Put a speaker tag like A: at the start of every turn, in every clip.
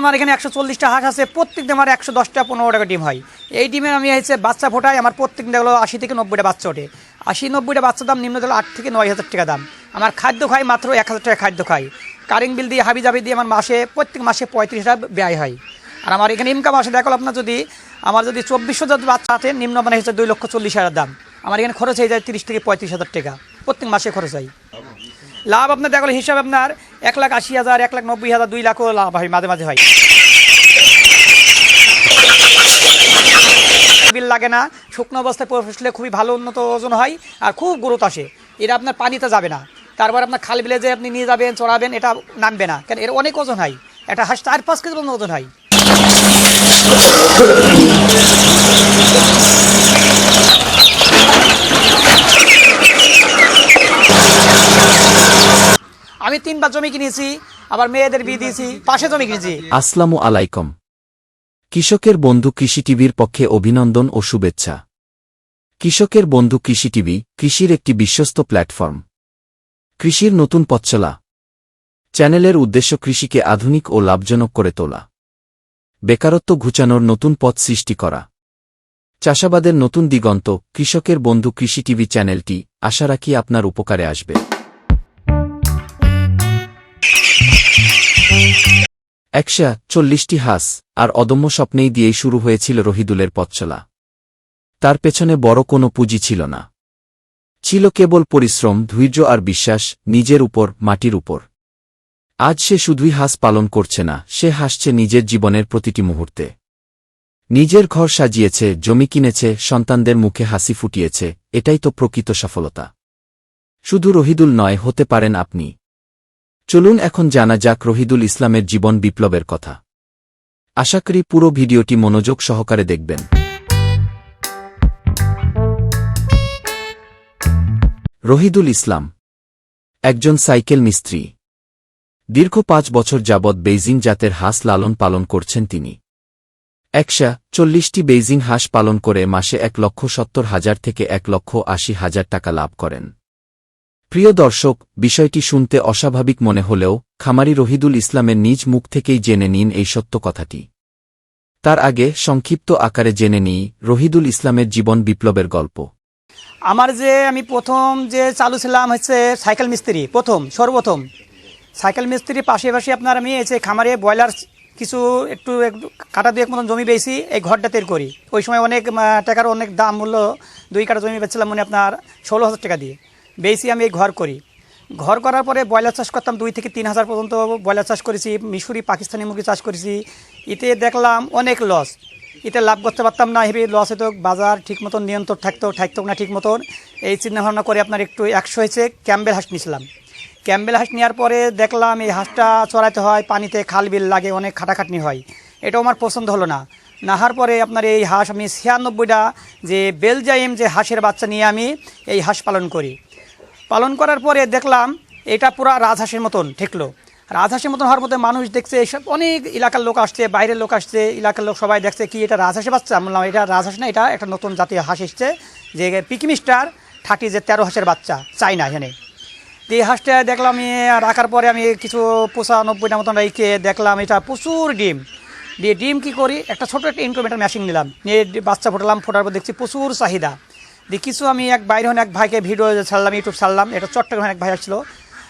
A: আমার এখানে একশো চল্লিশটা হাঁস আছে প্রত্যেক দিন আমার একশো দশটা পনেরো টাকা ডিম হয়। এই ডিমের আমি হচ্ছে বাচ্চা ফোটাই, আমার প্রত্যেক হলো আশি থেকে নব্বইটা বাচ্চা ওঠে। আশি নব্বইটা বাচ্চার দাম নিম্ন হলো আট থেকে নয় হাজার টাকা দাম। আমার খাদ্য খাই মাত্র এক হাজার টাকা খাদ্য খাই। কারেন্ট বিল দিয়ে, হাবি জাবি দিয়ে আমার মাসে, প্রত্যেক মাসে পঁয়ত্রিশ টাকা ব্যয় হয়। আর আমার এখানে ইনকাম আসে, দেখো আপনার যদি, আমার যদি চব্বিশশো যদি বাচ্চা আছে নিম্ন মানে হচ্ছে দুই লক্ষ চল্লিশ হাজার দাম। আমার এখানে খরচ হয়ে যায় তিরিশ থেকে পঁয়ত্রিশ হাজার টাকা। প্রত্যেক মাসে খরচ হয়। লাভ আপনার, দেখো, হিসাব আপনার, এক লাখ আশি হাজার, এক লাখ নব্বই হাজার, দুই লাখও লাভ হয় মাঝে মাঝে হয়। বিল লাগে না, শুকনো অবস্থায় পৌঁছলে খুবই ভালো উন্নত ওজন হয় আর খুব গ্রোথ আসে। এটা আপনার পানিতে যাবে না। তারপর আপনার খাল বিলে যে আপনি নিয়ে যাবেন, চড়াবেন, এটা নামবে না। কেন, এর অনেক ওজন হয়। একটা হাঁস চার পাঁচ কেজি ওজন হয়। আমি তিনবার জমি কিনেছি, আবার মেয়েদের বিয়ে দিয়েছি, পাশে জমি কিনেছি।
B: আসসালামু আলাইকুম। কৃষকের বন্ধু কৃষি টিভির পক্ষে অভিনন্দন ও শুভেচ্ছা। কৃষকের বন্ধু কৃষি টিভি, কৃষির একটি বিশ্বস্ত প্ল্যাটফর্ম। কৃষির নতুন পথচলা চ্যানেলের উদ্দেশ্য কৃষিকে আধুনিক ও লাভজনক করে তোলা। বেকারত্ব ঘুচানোর নতুন পথ সৃষ্টি করা। চাষাবাদের নতুন দিগন্ত, কৃষকের বন্ধু কৃষি টিভি চ্যানেলটি আশা রাখি আপনার উপকারে আসবে। একশা চল্লিশটি হাস, আর অদম্য স্বপ্নেই দিয়েই শুরু হয়েছিল রহিদুলের পথচলা। তার পেছনে বড় কোনো পুঁজি ছিল না। ছিল কেবল পরিশ্রম, ধৈর্য আর বিশ্বাস, নিজের উপর, মাটির উপর। আজ সে শুধুই হাস পালন করছে না, সে হাসছে নিজের জীবনের প্রতিটি মুহূর্তে। নিজের ঘর সাজিয়েছে, জমি কিনেছে, সন্তানদের মুখে হাসি ফুটিয়েছে, এটাই তো প্রকৃত সফলতা। শুধু রহিদুল নয়, হতে পারেন আপনি। চলুন এখন জানা যাক রহিদুল ইসলামের জীবন বিপ্লবের কথা। আশা করি পুরো ভিডিওটি মনোযোগ সহকারে দেখবেন। রহিদুল ইসলাম, একজন সাইকেল মিস্ত্রি। দীর্ঘ পাঁচ বছর যাবৎ বেইজিং জাতের হাঁস লালন পালন করছেন তিনি। একশা চল্লিশটি বেইজিং হাঁস পালন করে মাসে এক লক্ষ সত্তর হাজার থেকে এক লক্ষ আশি হাজার টাকা লাভ করেন। প্রিয় দর্শক, বিষয়টি শুনতে অস্বাভাবিক মনে হলেও খামারি রহিদুল ইসলামের নিজ মুখ থেকেই জেনে নিন এই সত্য কথাটি। তার আগে সংক্ষিপ্ত আকারে জেনে নিই রহিদুল ইসলামের জীবন বিপ্লবের গল্প।
A: আমার যে আমি প্রথম যে চালু ছিলাম হচ্ছে সাইকেল মিস্ত্রি, প্রথম, সর্বপ্রথম। সাইকেল মিস্ত্রির পাশে পাশে আপনার আমি এসে খামারে ব্রয়লার কিছু একটু একটু কাটা দুই এক মতন জমি পেয়েছি এই ঘরটা তৈরি করি। ওই সময় অনেক টাকার অনেক দাম মূল্য দুই কাটা জমি বেচছিলাম মানে আপনার ষোলো হাজার টাকা দিয়ে। বেশি আমি এই ঘর করি। ঘর করার পরে ব্রয়লার চাষ করতাম, দুই থেকে তিন হাজার পর্যন্ত ব্রয়লার চাষ করেছি, মিশরি, পাকিস্তানি মুরগি চাষ করেছি। এতে দেখলাম অনেক লস এতে লাভ করতে পারতাম না হেভি লস হতো বাজার ঠিক মতন নিয়ন্ত্রণ থাকতো থাকতো না ঠিক মতন এই চিন্তা ভাবনা করে আপনার একটু একশো হয়েছে, ক্যাম্বেল হাঁস নিয়েছিলাম। ক্যাম্বেল হাঁস নেওয়ার পরে দেখলাম এই হাঁসটা চড়াইতে হয়, পানিতে খাল বিল লাগে, অনেক খাটাখাটনি হয়। এটাও আমার পছন্দ হলো না। নাহার পরে আপনার এই হাঁস আমি ছিয়ানব্বইটা যে বেলজাইম যে হাঁসের বাচ্চা নিয়ে আমি এই হাঁস পালন করি। পালন করার পরে দেখলাম এটা পুরা রাজহাঁসের মতন ঠেকলো। রাজহাঁসের মতন হওয়ার মধ্যে মানুষ দেখছে, এসব অনেক এলাকার লোক আসছে, বাইরের লোক আসছে, এলাকার লোক সবাই দেখছে কি এটা রাজহাঁসের বাচ্চা? বললাম, এটা রাজহাঁস না, এটা একটা নতুন জাতীয় হাঁস এসছে, যে পিকিমিস্টার থার্টি যে তেরো হাঁসের বাচ্চা, চাই না এখানে। তো এই হাঁসটা দেখলাম রাখার পরে আমি কিছু পঁচানব্বইটা মতন রেখে দেখলাম, এটা প্রচুর ডিম। দিয়ে ডিম কি করি, একটা ছোটো একটা ইনক্রোমিটার মেশিন নিলাম, নিয়ে বাচ্চা ফোটালাম, ফোটার পর দেখছি প্রচুর চাহিদা। দিয়ে কিছু আমি এক বাইরে হন এক ভাইকে ভিডিও ছাড়লাম ইউটিউব ছাড়লাম, এটা চট্টগ্রামে এক ভাই আসছিল।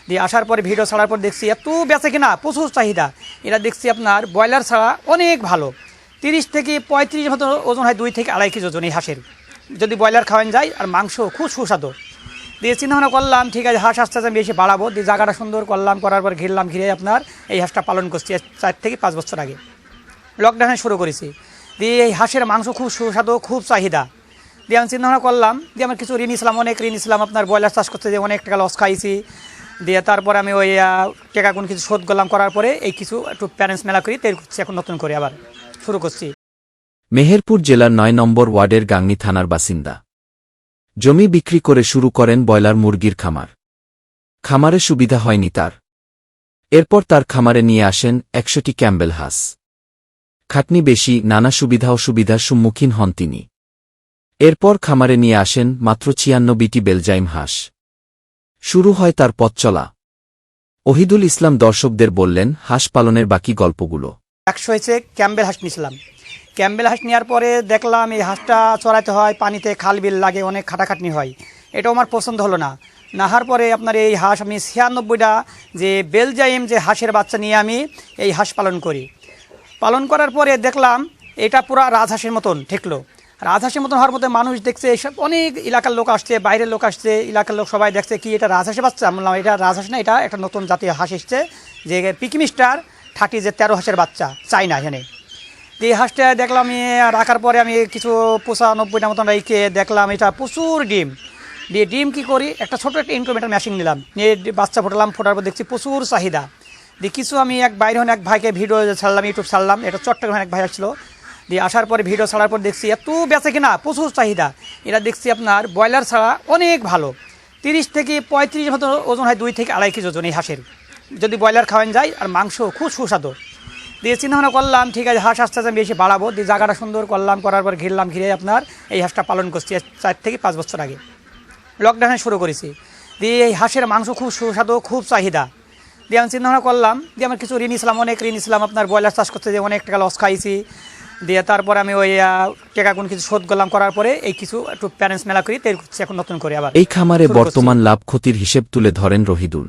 A: দিয়ে আসার পরে ভিডিও ছাড়ার পর দেখছি এত বেঁচে কিনা, প্রচুর চাহিদা। এটা দেখছি আপনার ব্রয়লার ছাড়া অনেক ভালো। তিরিশ থেকে পঁয়ত্রিশ মতো ওজন হয় দুই থেকে আড়াই কেজি ওজন এই হাঁসের। যদি ব্রয়লার খাওয়ান যায়, আর মাংস খুব সুস্বাদু। দিয়ে চিন্তা ভাবনা করলাম, ঠিক আছে, হাঁস আস্তে আস্তে বেশি বাড়াবো। দিয়ে জায়গাটা সুন্দর করলাম, করার পর ঘিরলাম, ঘিরে আপনার এই হাঁসটা পালন করছি চার থেকে পাঁচ বছর আগে। লকডাউনে শুরু করেছি। দিয়ে এই হাঁসের মাংস খুব সুস্বাদু, খুব চাহিদা। দিয়ে আমি করলাম দিয়ে আমার কিছু ঋণ ইসলাম, অনেক ঋণ ইসলাম, আপনার ব্রয়লার চাষ করতে যে অনেক টাকা লস খাইছি। দিয়ে তারপরে আমি ওই টাকা কোন কিছু শোধ করলাম, করার পরে এই কিছু একটু প্যারেন্টস মেলা করি তৈরি করছি এখন নতুন করে আবার শুরু করছি।
B: মেহেরপুর জেলার নয় নম্বর ওয়ার্ডের গাংনি থানার বাসিন্দা। জমি বিক্রি করে শুরু করেন ব্রয়লার মুরগির খামার। খামারে সুবিধা হয়নি তার। এরপর তার খামারে নিয়ে আসেন একশোটি ক্যাম্বেল হাঁস। খাটনি বেশি, নানা সুবিধা অসুবিধার সম্মুখীন হন তিনি। এরপর খামারে নিয়ে আসেন মাত্র ছিয়ান্নবিটি বেলজাইম হাঁস। শুরু হয় তার পথ চলা। ওহিদুল ইসলাম দর্শকদের বললেন, হাঁস পালনের বাকি গল্পগুলো।
A: একশো হয়েছে, ক্যাম্বেল হাঁস নিয়েছিলাম। ক্যাম্বেল হাঁস নেওয়ার পরে দেখলাম এই হাঁসটা চড়াতে হয়, পানিতে খাল বিল লাগে, অনেক খাটাখাটনি হয়। এটাও আমার পছন্দ হলো না। নাহার পরে আপনার এই হাঁস আমি ছিয়ানব্বইটা যে বেলজাইম যে হাঁসের বাচ্চা নিয়ে আমি এই হাঁস পালন করি। পালন করার পরে দেখলাম এটা পুরা রাজহাঁসের মতন ঠেকলো। রাজহাঁসের মতন হওয়ার মধ্যে মানুষ দেখছে, এসব অনেক এলাকার লোক আসছে, বাইরের লোক আসছে, এলাকার লোক সবাই দেখছে কি এটা রাজহাঁসের বাচ্চা বললাম, এটা রাজহাঁস না, এটা একটা নতুন জাতীয় হাঁস এসছে, যে পিকিমিস্টার থার্টি যে তেরো হাঁসের বাচ্চা চাই না এখানে। তো এই হাঁসটা দেখলাম রাখার পরে আমি কিছু পঁচানব্বইটা মতন রেখে দেখলাম, এটা প্রচুর ডিম। দিয়ে ডিম কি করি, একটা ছোটো একটা ইনক্রোমিটার মেশিন নিলাম, নিয়ে বাচ্চা ফোটালাম, ফোটার পর দেখছি প্রচুর চাহিদা। দিয়ে কিছু আমি এক বাইরে হন এক ভাইকে ভিডিও ছাড়লাম ইউটিউব ছাড়লাম, এটা চট্টগ্রামে এক ভাই আসছিল দিয়ে আসার পরে ভিডিও ছাড়ার পর দেখছি এত বেঁচে কিনা, প্রচুর চাহিদা। এটা দেখছি আপনার ব্রয়লার ছাড়া অনেক ভালো। তিরিশ থেকে পঁয়ত্রিশ মতো ওজন হয়, দুই থেকে আড়াই কেজি ওজন এই হাঁসের। যদি ব্রয়লার খাওয়ান যায়, আর মাংস খুব সুস্বাদু। দিয়ে চিন্তা ভাবনা করলাম, ঠিক আছে, হাঁস আস্তে আস্তে বেশি বাড়াবো। দিয়ে জায়গাটা সুন্দর করলাম, করার পর ঘিরলাম, ঘিরে আপনার এই হাঁসটা পালন করছি চার থেকে পাঁচ বছর আগে। লকডাউনে শুরু করেছি। দিয়ে এই হাঁসের মাংস খুব সুস্বাদু, খুব চাহিদা। দিয়ে আমি চিন্তা ভাবনা করলাম, দিয়ে আমার কিছু ঋণ ইসলাম অনেক ঋণ ইসলাম আপনার ব্রয়লার চাষ করতে যে অনেক টাকা লস খাইছি। দিয়ে তারপরে আমি ওই আহ, টাকা কোন কিছু শোধ করলাম করার পরে এই কিছু একটু প্যারেন্টস মেলা করি তাই করছি এখন নতুন করে আবার
B: এই খামারে বর্তমান লাভ ক্ষতির হিসেব তুলে ধরেন রহিদুল।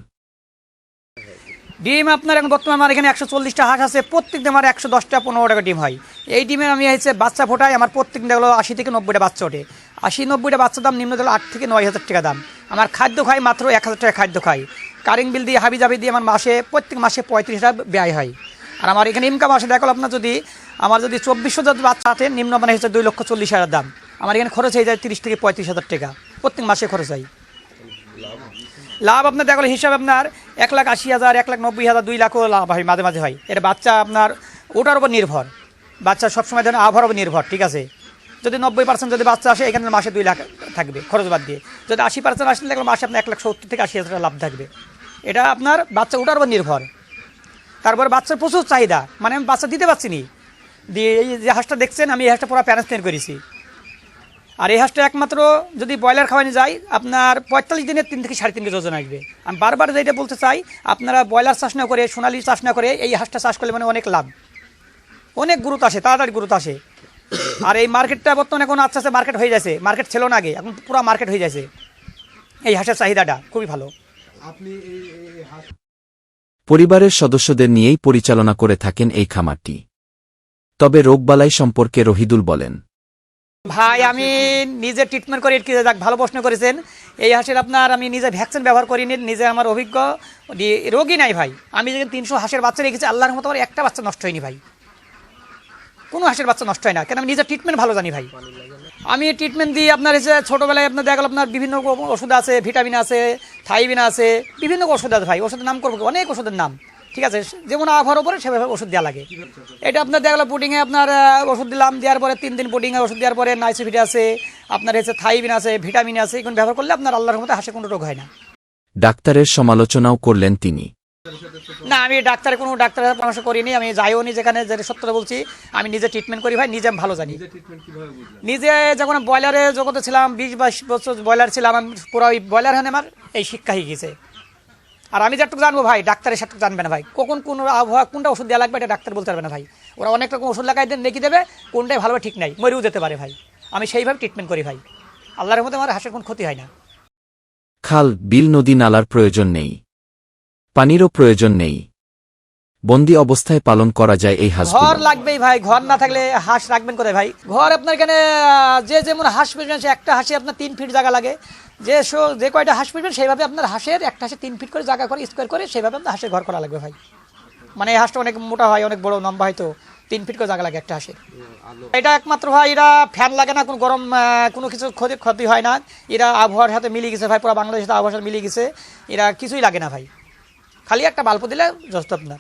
A: ডিম আপনার এখন বর্তমানে আমার এখানে একশো চল্লিশটা হাঁস আছে প্রত্যেক দিন আমার একশো দশটা পনেরো টাকা ডিম হয়। এই ডিমের আমি হচ্ছে বাচ্চা ফোটাই আমার প্রত্যেক দিন আশি থেকে নব্বইটা বাচ্চা ওঠে। আশি নব্বইটা বাচ্চার দাম নিম্ন আট থেকে নয় হাজার টাকা দাম। আমার খাদ্য খাই মাত্র এক হাজার টাকা খাদ্য খাই। কারেন্ট বিল দিয়ে হাবি জাবি দিয়ে আমার মাসে প্রত্যেক মাসে পঁয়ত্রিশ টাকা ব্যয় হয়। আর আমার এখানে ইনকাম আসে দেখো আপনার যদি আমার যদি চব্বিশশো যদি বাচ্চা আছে নিম্ন মানে হচ্ছে দুই লক্ষ চল্লিশ হাজার দাম। আমার এখানে খরচ হয়ে যায় তিরিশ থেকে পঁয়ত্রিশ হাজার টাকা। প্রত্যেক মাসে খরচ হয়। লাভ আপনার, দেখো হিসাব আপনার, এক লাখ আশি হাজার, এক লাখ নব্বই হাজার, দুই লাখও লাভ হয়, মাঝে মাঝে হয়। এটা বাচ্চা আপনার, ওটার উপর নির্ভর। বাচ্চা সবসময় যেন আবহাওয়ার উপর নির্ভর, ঠিক আছে? যদি নব্বই পার্সেন্ট যদি বাচ্চা আসে, এখানে মাসে দুই লাখ থাকবে, খরচ বাদ দিয়ে। যদি আশি পার্সেন্ট আসলে দেখলে মাসে আপনার এক লাখ সত্তর থেকে আশি হাজার লাভ থাকবে। এটা আপনার বাচ্চা ওটার উপর নির্ভর। তারপর বাচ্চার প্রচুর চাহিদা। মানে আমি বাচ্চা দিতে পারছি নি। দিয়ে এই যে হাঁসটা দেখছেন আমি এই হাঁসটা পুরো প্যারেন্টস ট্রেন করেছি। আর এই হাঁসটা একমাত্র যদি ব্রয়লার খাওয়ানো যায় আপনার পঁয়তাল্লিশ দিনের তিন থেকে সাড়ে তিন কেজি ওজন আসবে। আমি বারবার যেটা বলতে চাই আপনারা ব্রয়লার চাষ না করে সোনালি চাষ না করে এই হাঁসটা চাষ করলে মানে অনেক লাভ। অনেক গুরুত্ব আসে তাড়াতাড়ি গুরুত্ব আসে। আর এই মার্কেটটা বর্তমানে এখন আস্তে আস্তে মার্কেট হয়ে যাচ্ছে মার্কেট ছিল না আগে এখন পুরো মার্কেট হয়ে যাচ্ছে। এই হাঁসের চাহিদাটা খুবই ভালো।
C: আপনি
B: পরিবারের সদস্যদের নিয়েই পরিচালনা করে থাকেন এই খামারটি। তবে রোগবালাই সম্পর্কে রহিদুল বলেন।
A: ভাই, আমি নিজে ট্রিটমেন্ট করি কি যাক, ভালো প্রশ্ন করেছেন। এই হাঁসের আপনার, আমি নিজে ভ্যাকসিন ব্যবহার করিনি নিজে আমার অভিজ্ঞ। রোগী নাই ভাই। আমি যেখানে তিনশো হাঁসের বাচ্চা রেখেছি, আল্লাহর মতো আমার একটা বাচ্চা নষ্ট হয়নি ভাই। কোনো হাঁসের বাচ্চা নষ্ট হয় না, কেন আমি নিজের ট্রিটমেন্ট ভালো জানি ভাই। আমি ট্রিটমেন্ট দিই আপনার এসে ছোটোবেলায় আপনার দেখা গেল, আপনার বিভিন্ন ওষুধ আছে ভিটামিন আছে থাইবিন আছে, বিভিন্ন ওষুধ আছে ভাই। ওষুধের নাম করব অনেক ওষুধের নাম। ঠিক আছে যেমন আবহাওয়ার উপরে সেভাবে ওষুধ দেওয়া লাগে। এটা আপনার দেখা গেলো পুডিংয়ে আপনার ওষুধ দিলাম দেওয়ার পরে তিন দিন পুডিংয়ে ওষুধ দেওয়ার পরে নাইসিভিট আছে আপনার হচ্ছে থাইবিন আছে ভিটামিন আছে এগুলো ব্যবহার করলে আপনার আল্লাহর মতো হাসে কোনো রোগ হয় না।
B: ডাক্তারের সমালোচনাও করলেন তিনি।
A: না আমি ডাক্তারের কোনো ডাক্তারের পরামর্শ করিনি আমি যাইও নি যেখানে যে সত্যটা বলছি আমি নিজে ট্রিটমেন্ট করি ভাই নিজে আমি ভালো জানি।
C: ট্রিটমেন্ট কীভাবে বুঝলেন?
A: নিজে যখন ব্রয়লারে জগতে ছিলাম বিশ বাইশ বছর ব্রয়লার ছিলাম আমি পুরো ওই ব্রয়লার হানে আমার এই শিক্ষা হয়ে গেছে। আর আমি যেটুকু জানব ভাই ডাক্তারের সাথে জানবে না ভাই। কখন কোন আবহাওয়া কোনটা ওষুধ দেওয়া লাগবে এটা ডাক্তার বলতে পারবে না ভাই। ওরা অনেক রকম ওষুধ লাগাই দেন লিখে দেবে কোনটাই ভালো ঠিক নাই মরেও যেতে পারে ভাই। আমি সেইভাবে ট্রিটমেন্ট করি ভাই। আল্লাহর মধ্যে আমার হাঁসের কোনো ক্ষতি হয় না।
B: খাল বিল নদী নালার প্রয়োজন নেই। পানিরও প্রয়োজন নেই। বন্দি অবস্থায় পালন করা যায় এই
A: হাঁস
B: ঘর
A: লাগবেই ভাই ঘর না থাকলে হাঁস রাখবেন কোথায় ভাই? ঘর আপনার এখানে যে যেমন হাঁস সে একটা হাঁসে আপনার তিন ফিট জায়গা লাগে। যে শো- যে কয়টা হাঁস পুষবেন, সেইভাবে আপনার হাঁসের, একটা হাঁসে তিন ফিট করে জায়গা করে স্কোয়ার করে, সেইভাবে আপনার হাঁসের ঘর করা লাগবে ভাই। মানে এই হাঁসটা অনেক মোটা হয়, অনেক বড়, লম্বা হয়তো তিন ফিট করে জায়গা লাগে একটা হাঁসের। এটা একমাত্র ভাই, এরা ফ্যান লাগে না, কোনো গরম কোনো কিছু ক্ষতি ক্ষতি হয় না। এরা আবহাওয়ার সাথে মিলিয়ে গেছে ভাই, পুরো বাংলাদেশের সাথে আবহাওয়ার সাথে মিলিয়ে গেছে। এরা কিছুই লাগে না ভাই। খালি একটা বাল্ব দিলে যথেষ্ট আপনার।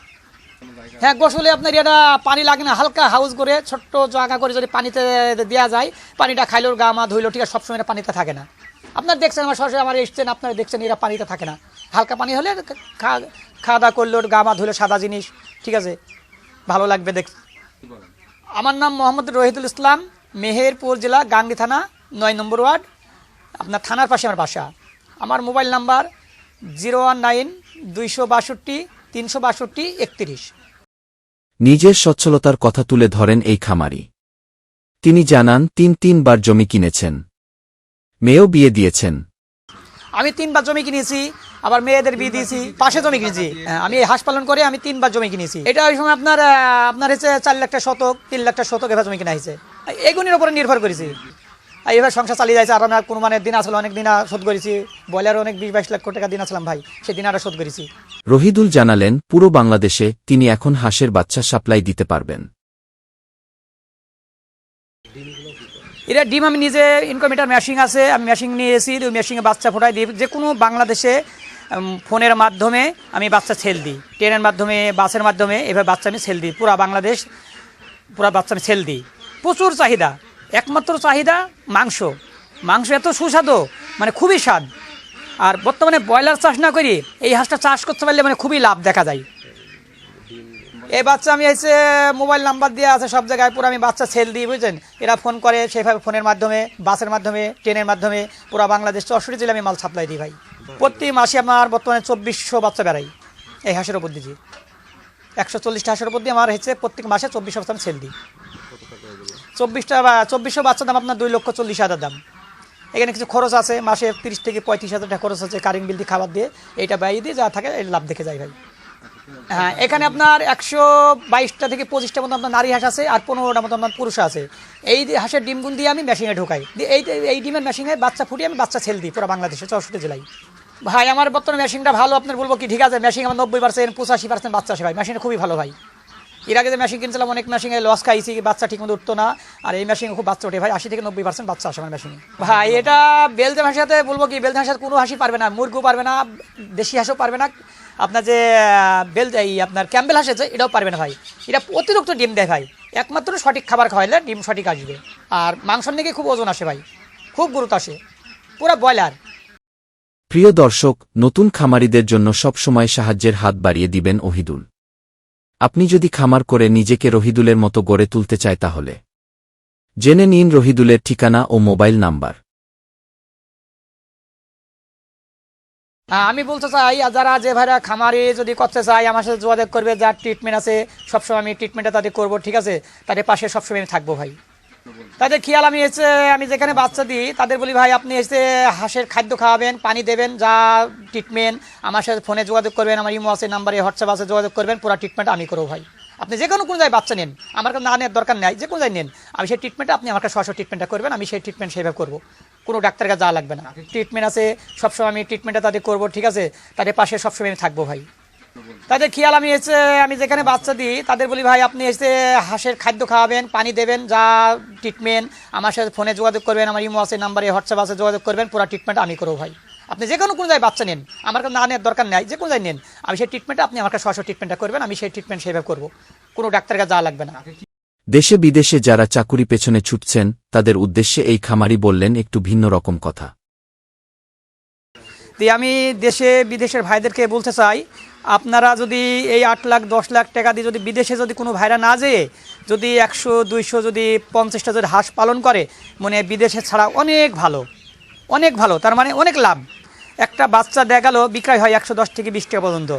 A: হ্যাঁ গোসলে আপনার এটা পানি লাগে না, হালকা হাউস করে, ছোট্ট জায়গা করে যদি পানিতে দেওয়া যায়, পানিটা খাইলো গা, মা ধুইলো ঠিক আছে, সবসময় পানিতে থাকে না। আপনার দেখছেন আমার সরাসরি আমার এসছেন আপনারা দেখছেন এরা পানিতে থাকে না। হালকা পানি হলে খা- খাওয়া দাওয়া করল গা মা ধুলো সাদা জিনিস ঠিক আছে? ভালো লাগবে দেখ আমার নাম মোহাম্মদ রহিদুল ইসলাম মেহেরপুর জেলা গাংনি থানা নয় নম্বর ওয়ার্ড। আপনার থানার পাশে আমার বাসা। আমার mobile number zero one nine দুইশো বাষট্টি তিনশো বাষট্টি একত্রিশ।
B: নিজের সচ্ছলতার কথা তুলে ধরেন এই খামারি। তিনি জানান তিন তিনবার জমি কিনেছেন। মেয়েও বিয়ে দিয়েছেন।
A: আমি তিনবার জমি কিনেছি আবার মেয়েদের বিয়ে দিয়েছি পাশে জমি কিনেছি। হ্যাঁ, আমি এই হাঁস পালন করে আমি তিনবার জমি কিনেছি। এটা ওই সময় আপনার আপনার হচ্ছে চার লাখটা শতক তিন লাখটা শতক এবার জমি কিনা হয়েছে। এগুলির উপরে নির্ভর করেছি। এবার সংসার চালিয়ে যাচ্ছে আর আমার কোনো মানে দিন আসলে অনেক দিন শোধ করেছি। ব্রয়লার অনেক বিশ বাইশ লাখ টাকা দিন আসলাম ভাই সেই দিন আরও শোধ করেছি।
B: রহিদুল জানালেন পুরো বাংলাদেশে তিনি এখন হাঁসের বাচ্চা সাপ্লাই দিতে পারবেন।
A: এটা ডিম আমি নিজে ইনকমিটার মেশিন আছে, আমি মেশিন নিয়ে এসি, ওই মেশিনে বাচ্চা ফোটাই দিই যে কোনো বাংলাদেশে ফোনের মাধ্যমে আমি বাচ্চা ছেল দিই। ট্রেনের মাধ্যমে, বাসের মাধ্যমে এভাবে বাচ্চা আমি ছেল দিই। পুরা বাংলাদেশ, পুরা বাচ্চা আমি ছেল দিই। প্রচুর চাহিদা। একমাত্র চাহিদা মাংস। মাংস এত সুস্বাদু মানে খুবই স্বাদ। আর বর্তমানে ব্রয়লার চাষ না করি, এই হাঁসটা চাষ করতে পারলে মানে খুবই লাভ দেখা যায়। এই বাচ্চা আমি এসে মোবাইল নাম্বার দেওয়া আছে সব জায়গায় পুরো আমি বাচ্চা সেল দিই বুঝছেন? এরা ফোন করে সেভাবে ফোনের মাধ্যমে বাসের মাধ্যমে ট্রেনের মাধ্যমে পুরো বাংলাদেশ চৌষট্টি জেলা আমি মাল সাপ্লাই দিই ভাই। প্রতি মাসে আমার বর্তমানে চব্বিশশো বাচ্চা বেড়াই এই হাঁসের উপর দিয়েছি একশো চল্লিশটা হাঁসের উপর দিয়ে আমার হচ্ছে প্রত্যেক মাসে চব্বিশশো বাচ্চা আমি সেল দিই। চব্বিশটা বা চব্বিশশো বাচ্চার দাম আপনার দুই লক্ষ চল্লিশ হাজার দাম। এখানে কিছু খরচ আছে মাসে তিরিশ থেকে পঁয়ত্রিশ হাজার টাকা খরচ আছে কারেন্ট বিল দিয়ে খাবার দিয়ে। এইটা ব্যয় দিয়ে যা থাকে লাভ দেখে যায় ভাই। হ্যাঁ এখানে আপনার একশো বাইশটা থেকে পঁচিশটা মতো আপনার নারী হাঁস আছে আর পনেরোটা মতো আপনার পুরুষ আছে। এই হাঁসের ডিমগুন দিয়ে আমি মেশিনে ঢোকাই। এই এই ডিমের মেশিনে বাচ্চা ফুটিয়ে আমি বাচ্চা ছেল দিই পুরো বাংলাদেশে, চৌষট্টি জেলায়। ভাই, আমার বর্তমানে মেশিনটা ভালো, আপনার বলব কি? ঠিক আছে মেশিন আমার নব্বই পার্সেন্ট পঁচাশি পার্সেন্ট বাচ্চা আসে ভাই। মেশিন খুবই ভালো ভাই। এর আগে যে মেশিন কিনছিলাম, অনেক মেশিনে লস খাইছি, বাচ্চা ঠিক মতো উঠতো না। আর এই মেশিনে খুব বাচ্চা ওঠে ভাই। আশি থেকে নব্বই পার্সেন্ট বাচ্চা আসে আমার মেশিনে ভাই, এটা বেলজেম হাঁসিতে বলব কি? বেলজেম হাঁসিতে কোনো হাসি পারবে না, মুরগিও পারবে না, দেশি হাঁসও পারবে না। আপনার যে বেল এই আপনার ক্যাম্বেল হাঁস আছে এটাও পারবে না ভাই। এটা অতিরিক্ত ডিম দেয় ভাই। একমাত্র সঠিক খাবার খাওয়াইলে ডিম সঠিক আসবে। আর মাংসর দিকে খুব ওজন আসে ভাই। খুব গুরুত্ব আসে। পুরো ব্রয়লার।
B: প্রিয় দর্শক, নতুন খামারিদের জন্য সবসময় সাহায্যের হাত বাড়িয়ে দিবেন ওহিদুল। আপনি যদি খামার করে নিজেকে রহিদুলের মতো গড়ে তুলতে চায় তাহলে। জেনে নিন রহিদুলের ঠিকানা ও মোবাইল নাম্বার।
A: আমি বলতে চাই যারা যে ভাইরা খামারে যদি করতে চাই আমার সাথে যোগাযোগ করবে, যার ট্রিটমেন্ট আছে, সবসময় আমি ট্রিটমেন্টটা তাদের করব, ঠিক আছে? তাদের পাশে সবসময় আমি থাকব ভাই। তাদের খেয়াল আমি এসে, আমি যেখানে বাচ্চা দিই, তাদের বলি, ভাই, আপনি এসে হাঁসের খাদ্য খাওয়াবেন, পানি দেবেন, যা ট্রিটমেন্ট আমার সাথে ফোনে যোগাযোগ করবেন, আমার ইমো আছে নাম্বারে হোয়াটসঅ্যাপ আছে, যোগাযোগ করবেন, পুরো ট্রিটমেন্ট আমি করব ভাই। আপনি যে কোনো কোনো জায়গায় বাচ্চা নেন, আমার না নেওয়ার দরকার নেই, যে কোনো জায়গায় নেন, আমি সেই ট্রিটমেন্টটা আপনি আমার কাছে সরাসরি ট্রিটমেন্টটা করবেন, আমি সেই ট্রিটমেন্ট সেভাবে করব। কোনো ডাক্তার কাছে যাওয়া লাগবে না। ট্রিটমেন্ট আছে সবসময় আমি ট্রিটমেন্টটা তাদের করব ঠিক আছে? তাদের পাশে সবসময় আমি থাকব ভাই। তাদের খেয়াল আমি এসে আমি যেখানে বাচ্চা দিই তাদের বলি ভাই আপনি এসে হাঁসের খাদ্য খাওয়াবেন পানি দেবেন যা ট্রিটমেন্ট আমার সাথে ফোনে যোগাযোগ করবেন আমার ইমো আছে নাম্বারে হোয়াটসঅ্যাপ আছে যোগাযোগ করবেন পুরো ট্রিটমেন্ট আমি করব ভাই। আপনি যে কোনো কোনো জায়গায় বাচ্চা নেন আমার কাছে না নেওয়ার দরকার নেই যে কোনো জায়গায় নেন। আমি সেই ট্রিটমেন্টটা আপনি আমার কাছে সরাসরি ট্রিটমেন্টটা করবেন আমি সেই ট্রিটমেন্ট সেভাবে করব। কোনো ডাক্তার কাছে যাওয়া লাগবে না।
B: দেশে বিদেশে যারা চাকুরি পেছনে ছুটছেন, তাদের উদ্দেশ্যে এই খামারি বললেন একটু ভিন্ন রকম কথা।
A: আমি দেশে বিদেশের ভাইদেরকে বলতে চাই, আপনারা যদি এই আট লাখ, দশ লাখ টাকা দিয়ে যদি বিদেশে যদি কোনো ভাইরা না যেয়ে, যদি একশো, দুইশো, যদি পঞ্চাশটা যদি হাঁস পালন করে মানে বিদেশে ছাড়া অনেক ভালো অনেক ভালো, তার মানে অনেক লাভ। একটা বাচ্চা দেখা গেল, বিক্রয় হয় একশো দশ থেকে বিশ টাকা পর্যন্ত।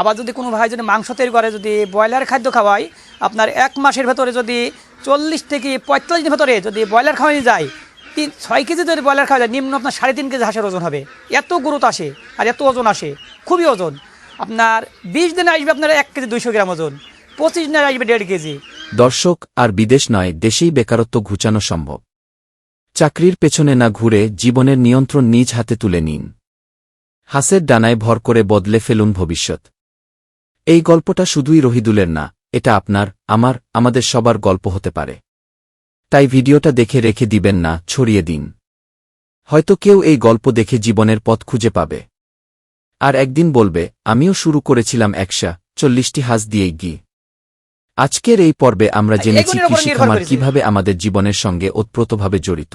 A: আবার যদি কোনো ভাই যদি মাংস তৈরি করে, যদি ব্রয়লার খাদ্য খাওয়ায় আপনার এক মাসের ভেতরে যদি চল্লিশ থেকে পঁয়তাল্লিশ দিনের ভেতরে যদি ব্রয়লার খাওয়ানো যায়, তিন, ছয় কেজি যদি ব্রয়লার খাওয়া যায়, নিম্ন আপনার সাড়ে তিন কেজি হাঁসের ওজন হবে। এত গুরুত্ব আসে আর এত ওজন আসে, খুবই ওজন। আপনার বিশ দিনে আসবে আপনার এক কেজি দুইশো গ্রাম ওজন, পঁচিশ দিনে আসবে দেড় কেজি।
B: দর্শক, আর বিদেশ নয়, দেশেই বেকারত্ব ঘুচানো সম্ভব। চাকরির পেছনে না ঘুরে জীবনের নিয়ন্ত্রণ নিজ হাতে তুলে নিন। হাসের ডানায় ভর করে বদলে ফেলুন ভবিষ্যৎ। এই গল্পটা শুধুই রহিদুলের না এটা আপনার আমার আমাদের সবার গল্প হতে পারে। তাই ভিডিওটা দেখে রেখে দিবেন না ছড়িয়ে দিন। হয়তো কেউ এই গল্প দেখে জীবনের পথ খুঁজে পাবে। আর একদিন বলবে আমিও শুরু করেছিলাম একশা চল্লিশটি হাঁস দিয়ে গি। আজকের এই পর্বে আমরা জেনেছি কৃষি খামার কীভাবে আমাদের জীবনের সঙ্গে ওতপ্রোতভাবে জড়িত।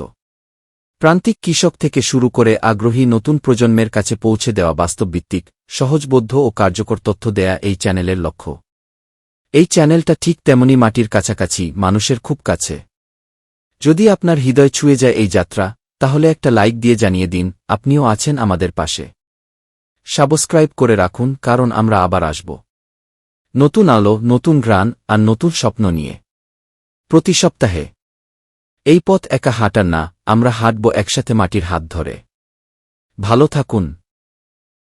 B: প্রান্তিক কৃষক থেকে শুরু করে আগ্রহী নতুন প্রজন্মের কাছে পৌঁছে দেওয়া বাস্তবভিত্তিক সহজবোধ্য ও কার্যকর তথ্য দেয়া এই চ্যানেলের লক্ষ্য। এই চ্যানেলটা ঠিক তেমনি মাটির কাছাকাছি, মানুষের খুব কাছে। যদি আপনার হৃদয় ছুঁয়ে যায় এই যাত্রা, তাহলে একটা লাইক দিয়ে জানিয়ে দিন, আপনিও আছেন আমাদের পাশে। সাবস্ক্রাইব করে রাখুন, কারণ আমরা আবার আসব। নতুন আলো, নতুন গ্রান আর নতুন স্বপ্ন নিয়ে। প্রতি সপ্তাহে। এই পথ একা হাঁটার না, আমরা হাঁটব একসাথে মাটির হাত ধরে। ভালো থাকুন।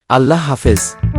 B: আল্লাহ হাফেজ।